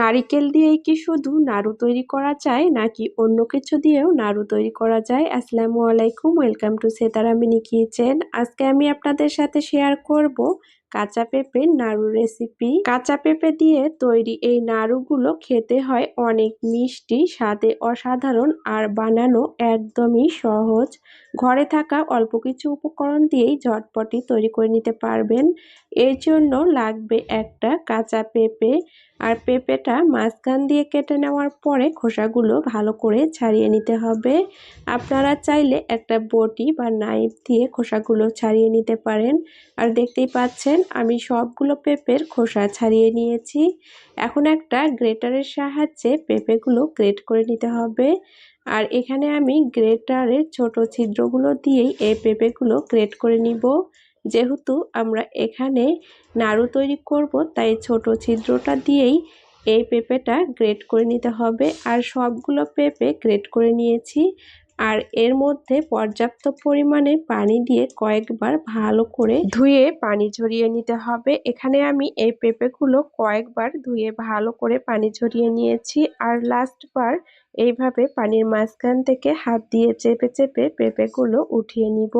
নারিকেল দিয়েই কি শুধু নাড়ু তৈরি করা যায়, নাকি অন্য কিছু দিয়েও নাড়ু তৈরি করা যায়? আসসালামু আলাইকুম, welcome to Setara mini kitchen. আজকে আমি আপনাদের সাথে শেয়ার করব কাঁচা পেঁপের নাড়ু রেসিপি কাঁচা পেঁপে দিয়ে তৈরি এই নাড়ুগুলো খেতে হয় অনেক মিষ্টি, স্বাদে অসাধারণ আর বানানো একদমই সহজ। ঘরে থাকা অল্প কিছু উপকরণ দিয়েই ঝটপটি তৈরি করে নিতে পারবেন। এর জন্য লাগবে একটা কাঁচা পেঁপে আর পেঁপেটা মাঝখান দিয়ে কেটে নেওয়ার পরে খোসাগুলো ভালো করে ছাড়িয়ে নিতে হবে। আপনারা চাইলে একটা বটি বা নাইফ দিয়ে খোসাগুলো ছাড়িয়ে নিতে পারেন। আর দেখতেই পাচ্ছেন আমি সবগুলো পেঁপের খোসা ছাড়িয়ে নিয়েছি। এখন একটা গ্রেটারের সাহায্যে পেঁপেগুলো গ্রেট করে নিতে হবে। আর এখানে আমি গ্রেটারের ছোট ছিদ্রগুলো দিয়েই এই পেঁপেগুলো গ্রেট করে নিব। যেহেতু আমরা এখানে নাড়ু তৈরি করব, তাই ছোট ছিদ্রটা দিয়েই এই পেঁপেটা গ্রেট করে নিতে হবে। আর সবগুলো পেঁপে গ্রেট করে নিয়েছি। আর এর মধ্যে পর্যাপ্ত পরিমাণে পানি দিয়ে কয়েকবার ভালো করে ধুয়ে পানি ঝরিয়ে নিতে হবে। এখানে আমি এই পেঁপেগুলো কয়েকবার ধুয়ে ভালো করে পানি ঝরিয়ে নিয়েছি। আর লাস্টবার এইভাবে পানির মাঝখান থেকে হাত দিয়ে চেপে চেপে পেঁপেগুলো উঠিয়ে নিব।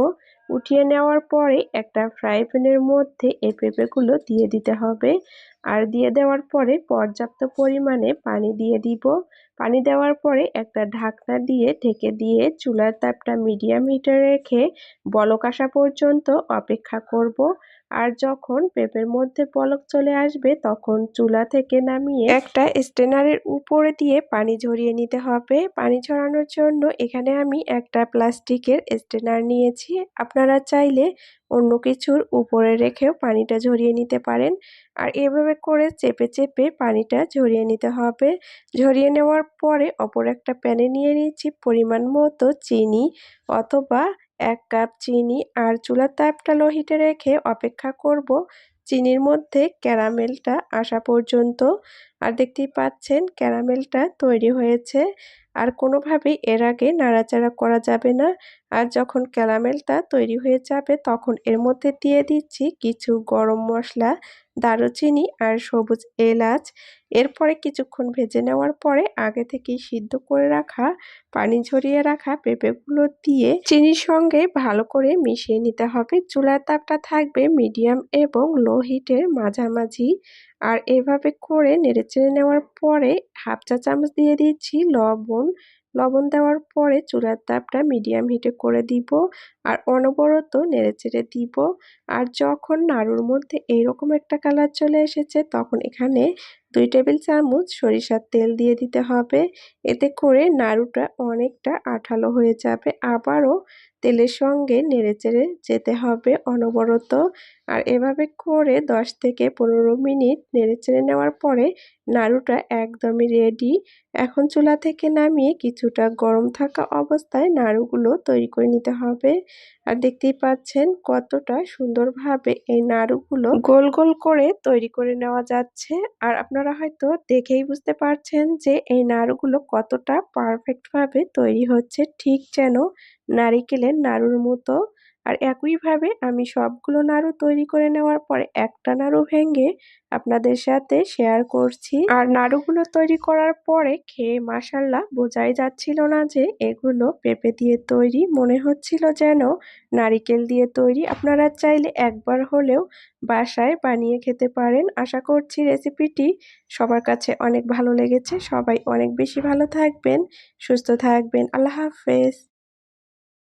উঠিয়ে নেওয়ার পরে একটা ফ্রাই প্যানের মধ্যে এই পেঁপেগুলো দিয়ে দিতে হবে। আর দিয়ে দেওয়ার পরে পর্যাপ্ত পরিমাণে পানি দিয়ে দিব। পানি দেওয়ার পরে একটা ঢাকনা দিয়ে ঢেকে দিয়ে চুলার তাপটা মিডিয়াম হিটে রেখে বলক আসা পর্যন্ত অপেক্ষা করব। আর যখন পেঁপের মধ্যে পলক চলে আসবে, তখন চুলা থেকে নামিয়ে একটা স্টেনারের উপরে দিয়ে পানি ঝরিয়ে নিতে হবে। পানি ঝরানোর জন্য এখানে আমি একটা প্লাস্টিকের স্টেনার নিয়েছি। আপনারা চাইলে অন্য কিছুর উপরে রেখেও পানিটা ঝরিয়ে নিতে পারেন। আর এভাবে করে চেপে চেপে পানিটা ঝরিয়ে নিতে হবে। ঝরিয়ে নেওয়ার পরে অপর একটা প্যানে নিয়ে নিয়েছি পরিমাণ মতো চিনি অথবা এক কাপ চিনি আর চুলার তাপটা লো হিটে রেখে অপেক্ষা করব। চিনির মধ্যে ক্যারামেলটা আসা পর্যন্ত আর দেখতেই পাচ্ছেন ক্যারামেলটা তৈরি হয়েছে। আর কোনোভাবেই এর আগে নাড়াচাড়া করা যাবে না। আর যখন ক্যারামেলটা তৈরি হয়ে যাবে তখন এর মধ্যে দিয়ে দিচ্ছি কিছু গরম মশলা, দারুচিনি আর সবুজ এলাচ। এরপরে কিছুক্ষণ ভেজে নেওয়ার পরে আগে থেকেই সিদ্ধ করে রাখা, পানি ঝরিয়ে রাখা পেঁপেগুলো দিয়ে চিনির সঙ্গে ভালো করে মিশিয়ে নিতে হবে। চুলার তাপটা থাকবে মিডিয়াম এবং লো হিটের মাঝামাঝি। আর এভাবে করে নেড়েচেড়ে নেওয়ার পরে হাফ চা চামচ দিয়ে দিচ্ছি লবণ। লবণ দেওয়ার পরে চুলার তাপটা মিডিয়াম হিটে করে দিব আর অনবরত নেড়েচেড়ে দিব। আর যখন নাড়ুর মধ্যে এইরকম একটা কালার চলে এসেছে, তখন এখানে দুই টেবিল চামচ সরিষার তেল দিয়ে দিতে হবে। এতে করে নাড়ুটা অনেকটা আঠালো হয়ে যাবে। আবারও তেলের সঙ্গে নেড়েচেড়ে যেতে হবে অনবরত। আর এভাবে করে 10 থেকে পনেরো মিনিট নেড়েচেড়ে নেওয়ার পরে নাড়ুটা একদমই রেডি এখন চুলা থেকে নামিয়ে কিছুটা গরম থাকা অবস্থায় নাড়ুগুলো তৈরি করে নিতে হবে। আর দেখতেই পাচ্ছেন কতটা সুন্দরভাবে এই নাড়ুগুলো গোল গোল করে তৈরি করে নেওয়া যাচ্ছে। আর আপনারা হয়তো দেখেই বুঝতে পারছেন যে এই নাড়ুগুলো কতটা পারফেক্টভাবে তৈরি হচ্ছে, ঠিক যেন নারিকেলের নাড়ুর মতো আর একইভাবে আমি সবগুলো নাড়ু তৈরি করে নেওয়ার পরে একটা নাড়ু ভেঙে আপনাদের সাথে শেয়ার করছি। আর নাড়ুগুলো তৈরি করার পরে খেয়ে মাসাল্লাহ বোঝাই যাচ্ছিল না যে এগুলো পেঁপে দিয়ে তৈরি। মনে হচ্ছিল যেন নারিকেল দিয়ে তৈরি। আপনারা চাইলে একবার হলেও বাসায় বানিয়ে খেতে পারেন। আশা করছি রেসিপিটি সবার কাছে অনেক ভালো লেগেছে। সবাই অনেক বেশি ভালো থাকবেন, সুস্থ থাকবেন। আল্লাহ হাফেজ।